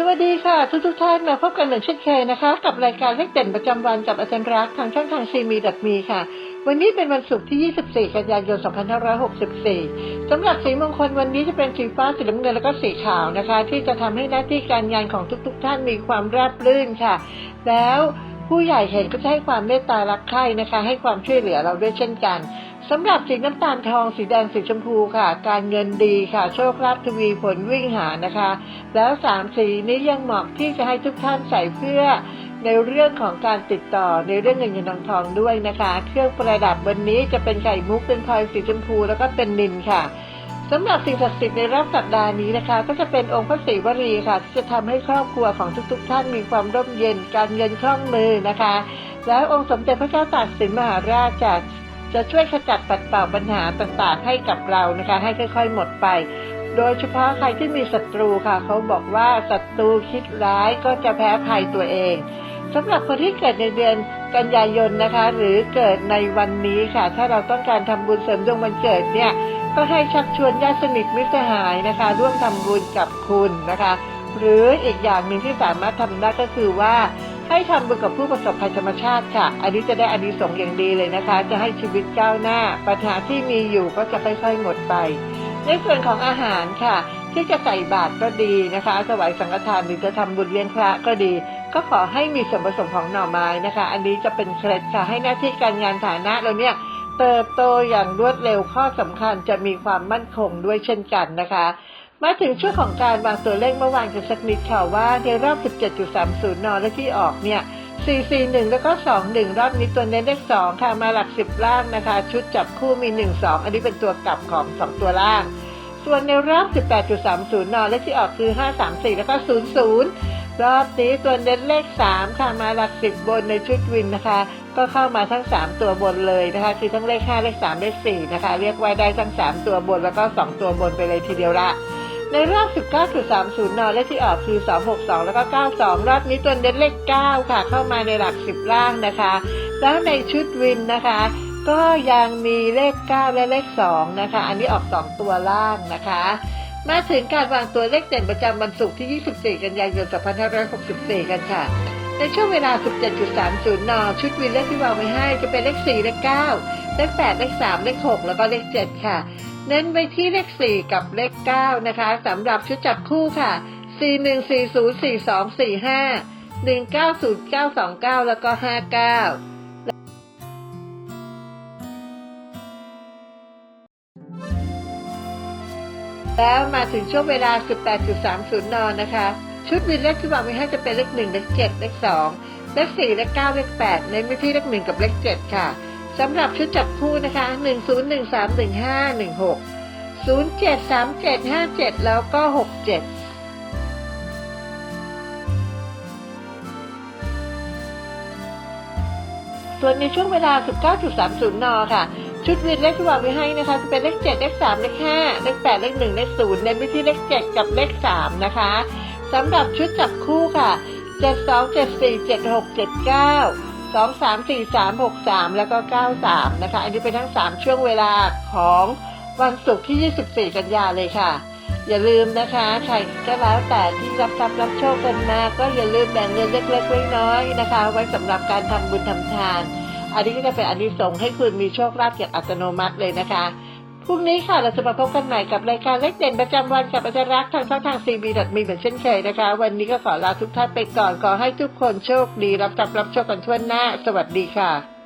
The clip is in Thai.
สวัสดีค่ะ ทุกทุกท่านมาพบกันเหมือนเช่นเคยนะคะ กับรายการเลขเด่นประจำวันกับอาจารย์รักทางช่องทางซีมีดัดมีค่ะ วันนี้เป็นวันศุกร์ที่ 24 กันยายน 2564สำหรับสีมงคลวันนี้จะเป็นสีฟ้าสีน้ำเงินแล้วก็สีขาวนะคะ ที่จะทำให้หน้าที่การงานของทุกๆท่านมีความราบรื่นค่ะ แล้วผู้ใหญ่เห็นก็จะให้ความเมตตารักใคร่นะคะ ให้ความช่วยเหลือเราด้วยเช่นกัน สำหรับสีน้ำตาลทองสีแดงสีชมพูค่ะ การเงินดีค่ะ โชคลาภทวีผลวิ่งหานะคะ แล้วสามสีนี้ยังเหมาะที่จะให้ทุกท่านใส่เพื่อในเรื่องของการติดต่อในเรื่องเงินเงินทองทองด้วยนะคะ เครื่องประดับวันนี้จะเป็นไข่มุกเป็นพลอยสีชมพูแล้วก็เป็นนินค่ะสำหรับสิ่งศักดิ์สิทธิ์ในรอบสัปดาห์นี้นะคะ ก็จะเป็นองค์พระศรีวรีค่ะที่จะทำให้ครอบครัวของทุก ๆ ท่านมีความร่มเย็นการเงินคล่องมือนะคะ แล้วองค์สมเด็จพระเจ้าตากสินมหาราชจะ จะช่วยขจัดปัดเป่าปัญหาต่างๆให้กับเรานะคะ ให้ค่อยๆหมดไป โดยเฉพาะใครที่มีศัตรูค่ะ เขาบอกว่าศัตรูคิดร้ายก็จะแพ้ภัยตัวเองสำหรับคนที่เกิดในเดือนกันยายนนะคะ หรือเกิดในวันนี้ค่ะ ถ้าเราต้องการทำบุญเสริมดวงวันเกิดเนี่ยก็ให้ชักชวนญาติสนิทมิตรสหายนะคะ ร่วมทำบุญกับคุณนะคะ หรืออีกอย่างหนึ่งที่สามารถทำได้ก็คือว่า ให้ทำบุญกับผู้ประสบภัยธรรมชาติค่ะ อันนี้จะได้อานิสงส์อย่างดีเลยนะคะ จะให้ชีวิตก้าวหน้า ปัญหาที่มีอยู่ก็จะค่อยๆหมดไป ในส่วนของอาหารค่ะ ที่จะใส่บาตรก็ดีนะคะถวายสังฆทานหรือจะทำบุญเลี้ยงพระก็ดี ก็ขอให้มีส่วนผสมของหน่อไม้นะคะ อันนี้จะเป็นเคล็ดค่ะ ให้หน้าที่การงานฐานะเราเนี่ยเติบโตอย่างรวดเร็วข้อสำคัญจะมีความมั่นคงด้วยเช่นกันนะคะ มาถึงช่วงของการวางตัวเลขเมื่อวานกันสักนิดค่ะว่าในรอบ 17.30นและที่ออกเนี่ย 441 แล้วก็ 21 รอบนี้ตัวเน้นเลข 2 ค่ะ มาหลัก 10 ล่างนะคะ ชุดจับคู่มี 1 2 อันนี้เป็นตัวกลับของ 2 ตัวล่าง ส่วนในรอบ 18.30นและที่ออกคือ 534 แล้วก็ 00 รอบนี้ตัวเน้นเลข 3 ค่ะมาหลัก 10 บนในชุดวินนะคะ ก็เข้ามาทั้ง 3 ตัวบนเลยนะคะคือทั้งเลข 5 เลข 3 เลข 4 นะคะ เรียกว่าได้ทั้ง 3 ตัวบนแล้วก็ 2 ตัวบนไปเลยทีเดียวละ ในรอบ 19.30นเลขที่ออกคือ 262 แล้วก็ 92 รอบนี้ตัวเน้นเลข 9 ค่ะ เข้ามาในหลัก 10 ล่างนะคะ แล้วในชุดวินนะคะ ก็ยังมีเลข 9 และเลข 2 นะคะ อันนี้ออก 2 ตัวล่างนะคะมาถึงการวางตัวเลขเด่นประจำวันศุกร์ที่ 24 กันยายน 2564 กันค่ะ ในช่วงเวลา 17.30 น ชุดวินเลขที่วางไว้ให้จะเป็นเลข 4 เลข 9 เลข 8 เลข 3 เลข 6 แล้วก็เลข 7 ค่ะ เน้นไปที่เลข 4 กับเลข 9 นะคะสำหรับชุดจับคู่ค่ะ 4 1 4 0 4 2 4 5 1 9 0 9 2 9 แล้วก็ 59แล้วมาถึงช่วงเวลา 18.30 นอนนะคะ ชุดวินเลขที่วางไว้ให้จะเป็นเลข 1 เลข 7 เลข 2 เลข 4 เลข 9 เลข8เน้นไปที่เลข 1 กับเลข 7 ค่ะ สำหรับชุดจับคู่นะคะ 1 0 1 3 1 5 1 6 0 7 3 7 5 7 แล้วก็ 6 7ส่วนในช่วงเวลา 19.30 น ค่ะ ชุดวินเลขที่วางไว้ให้นะคะ จะเป็นเลข 7 เลข 3 เลข 5 เลข 8 เลข 1 เลข0เน้นไปที่เลข 7 กับเลข 3 นะคะ สำหรับชุดจับคู่ค่ะ 7 2 7 4 7 6 7 9 สองสามสี่สามหกสามแล้วก็เก้าสามนะคะ อันนี้เป็นทั้งสามช่วงเวลาของวันศุกร์ที่ยี่สิบสี่กันยาเลยค่ะ อย่าลืมนะคะใครก็แล้วแต่ที่รับทรัพย์รับโชคกันมาก็อย่าลืมแบ่งเงินเล็กๆไว้น้อยนะคะ ไว้สำหรับการทำบุญทำทาน อันนี้ก็จะเป็นอันนี้ส่งให้คุณมีโชคลาภอย่างอัตโนมัติเลยนะคะ พรุ่งนี้ค่ะเราจะมาพบกันใหม่กับรายการเล็กเด่นประจำวันกับอาจารย์รักทางช่องทางซีบีดมีเหมือนเช่นเคยนะคะ วันนี้ก็ขอลาทุกท่านไปก่อนขอให้ทุกคนโชคดีรับทรัพย์รับโชคกันทั่วหน้า สวัสดีค่ะ